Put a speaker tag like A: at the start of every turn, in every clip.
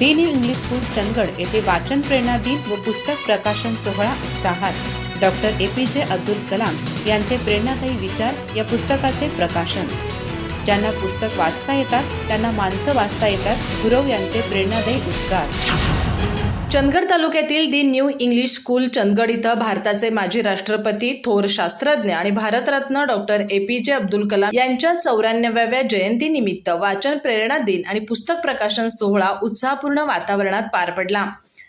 A: The new English school Chandgad येथे वाचन प्रेरणा दिन व पुस्तक प्रकाशन सोहळा उत्साहात. डॉक्टर ए पी जे अब्दुल कलाम यांचे प्रेरणादायी विचार या पुस्तकाचे प्रकाशन. ज्यांना पुस्तक वाचता येतात त्यांना माणसं वाचता येतात गुरव यांचे प्रेरणादायी उद्गार
B: चंदगड तालुक्यातील the new English school Chandgad इथं भारताचे माजी राष्ट्रपती थोर शास्त्रज्ञ आणि भारतरत्न डॉक्टर ए पी जे अब्दुल कलाम यांच्या चौऱ्याण्णव्या जयंतीनिमित्त वाचन प्रेरणा दिन आणि पुस्तक प्रकाशन सोहळा उत्साहपूर्ण वातावरणात पार पडला.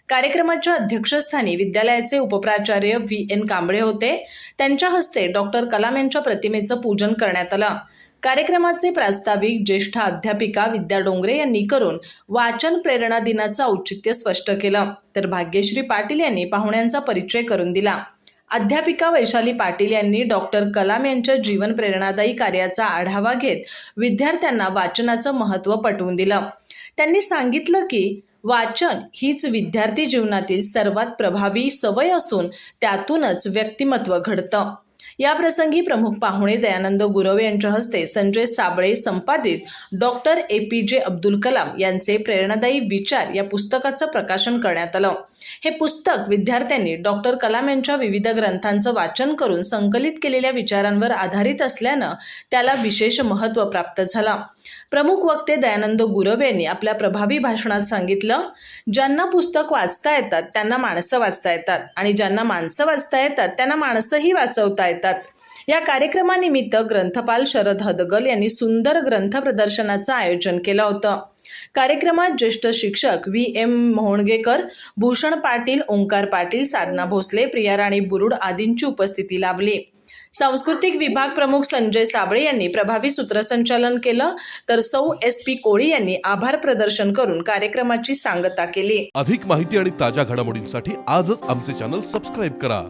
B: कार्यक्रमाच्या अध्यक्षस्थानी विद्यालयाचे उपप्राचार्य व्ही एन कांबळे होते. त्यांच्या हस्ते डॉक्टर कलाम यांच्या प्रतिमेचं पूजन करण्यात आलं. कार्यक्रमाचे प्रास्ताविक ज्येष्ठ अध्यापिका विद्या डोंगरे यांनी करून वाचन प्रेरणा दिनाचं औचित्य स्पष्ट केलं. तर भाग्यश्री पाटील यांनी पाहुण्यांचा परिचय करून दिला. अध्यापिका वैशाली पाटील यांनी डॉक्टर कलाम यांच्या जीवन प्रेरणादायी कार्याचा आढावा घेत विद्यार्थ्यांना वाचनाचं महत्त्व पटवून दिलं. त्यांनी सांगितलं की वाचन हीच विद्यार्थी जीवनातील सर्वात प्रभावी सवय असून त्यातूनच व्यक्तिमत्व घडतं. याप्रसंगी प्रमुख पाहुणे दयानंद गुरवे यांच्या हस्ते संजय साबळे संपादित डॉक्टर ए पी जे अब्दुल कलाम यांचे प्रेरणादायी विचार या पुस्तकाचं प्रकाशन करण्यात आलं. हे पुस्तक विद्यार्थ्यांनी डॉक्टर कलाम यांच्या विविध ग्रंथांचं वाचन करून संकलित केलेल्या विचारांवर आधारित असल्यानं त्याला विशेष महत्त्व प्राप्त झालं. प्रमुख वक्ते दयानंद गुरव यांनी आपल्या प्रभावी भाषणात सांगितलं ज्यांना पुस्तक वाचता येतात त्यांना माणसं वाचता येतात आणि ज्यांना माणसं वाचता येतात त्यांना माणसंही वाचवता येतात या कार्यक्रमानिमित्त ग्रंथपाल शरद हदगल यांनी सुंदर ग्रंथ प्रदर्शनाचं आयोजन केलं होतं. कार्यक्रमात ज्येष्ठ शिक्षक व्ही. एम. मोहणगेकर भूषण पाटील ओंकार पाटील साधना भोसले प्रिया राणी बुरुड आदींची उपस्थिती लाभली. सांस्कृतिक विभाग प्रमुख संजय साबळे यांनी प्रभावी सूत्रसंचालन केलं तर सौ. एस. पी. कोळी यांनी आभार प्रदर्शन करून कार्यक्रमाची सांगता केली.
C: अधिक माहिती आणि ताज्या घडामोडींसाठी आजच आमचे चॅनल सबस्क्राईब करा.